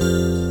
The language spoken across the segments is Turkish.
Música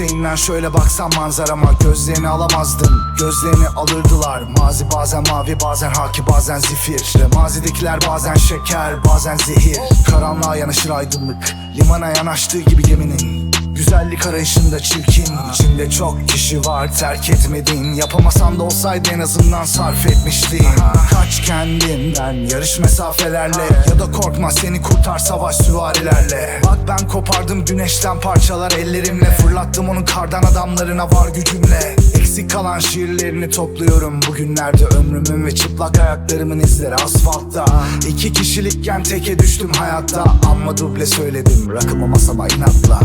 yükseğinden şöyle baksan manzarama Gözlerini alamazdın. Gözlerini alırdılar Mazi bazen mavi bazen haki bazen zifir. Mazidekiler bazen şeker bazen zehir. Karanlığa yanaşır aydınlık Limana yanaştığı gibi geminin Güzellik arayışında çirkin. İçinde çok kişi var terk etmedin. Yapamasan da olsaydı en azından sarf etmiştin. Kaç kendinden yarış mesafelerle Ya da korkma seni kurtar savaş süvarilerle. Bak ben kopardım güneşten parçalar ellerimle Fırlattım onun kardan adamlarına var gücümle. Eksik kalan şiirlerini topluyorum Bugünlerde ömrümün ve çıplak ayaklarımın izleri asfaltta. İki kişilikken teke düştüm hayatta Amma duble söyledim rakımı masama inatla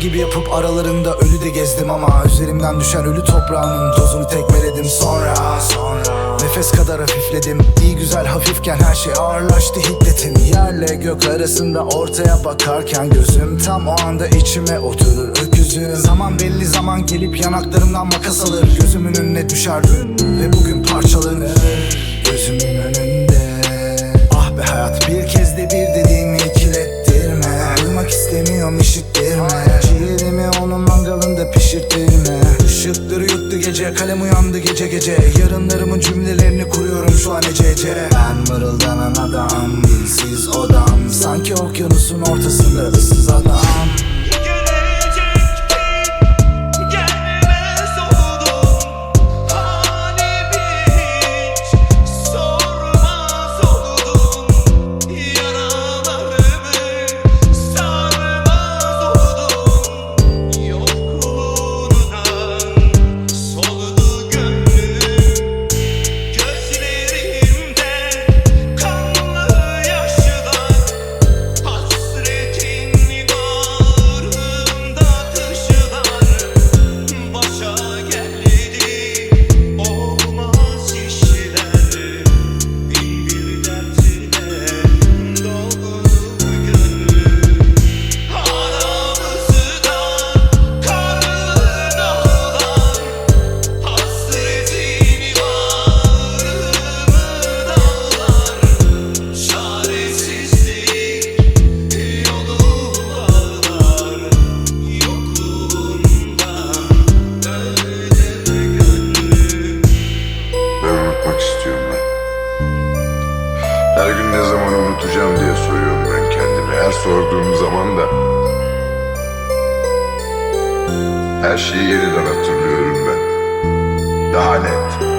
gibi yapıp aralarında ölü de gezdim ama Üzerimden düşen ölü toprağının tozunu tekmeledim. Sonra Sonra Nefes kadar hafifledim. İyi güzel hafifken her şey ağırlaştı hiddetin Yerle gök arasında ortaya bakarken Gözüm tam o anda içime oturur. Öküzüm Zaman belli zaman gelip yanaklarımdan makas alır. Gözümün önüne düşer dün ve bugün parçalanır. Gözümün önünde. Ah be hayat bir kez de bir dediğimi kalem uyandı gece gece. Yarınlarımın cümlelerini kuruyorum şu an ece ece. Ben mırıldanan adam dilsiz odam. Sanki okyanusun ortasında unutmak istiyorum ben. Her gün ne zaman unutacağım diye soruyorum ben kendime. Her sorduğum zaman da her şeyi yeniden hatırlıyorum ben. Daha net.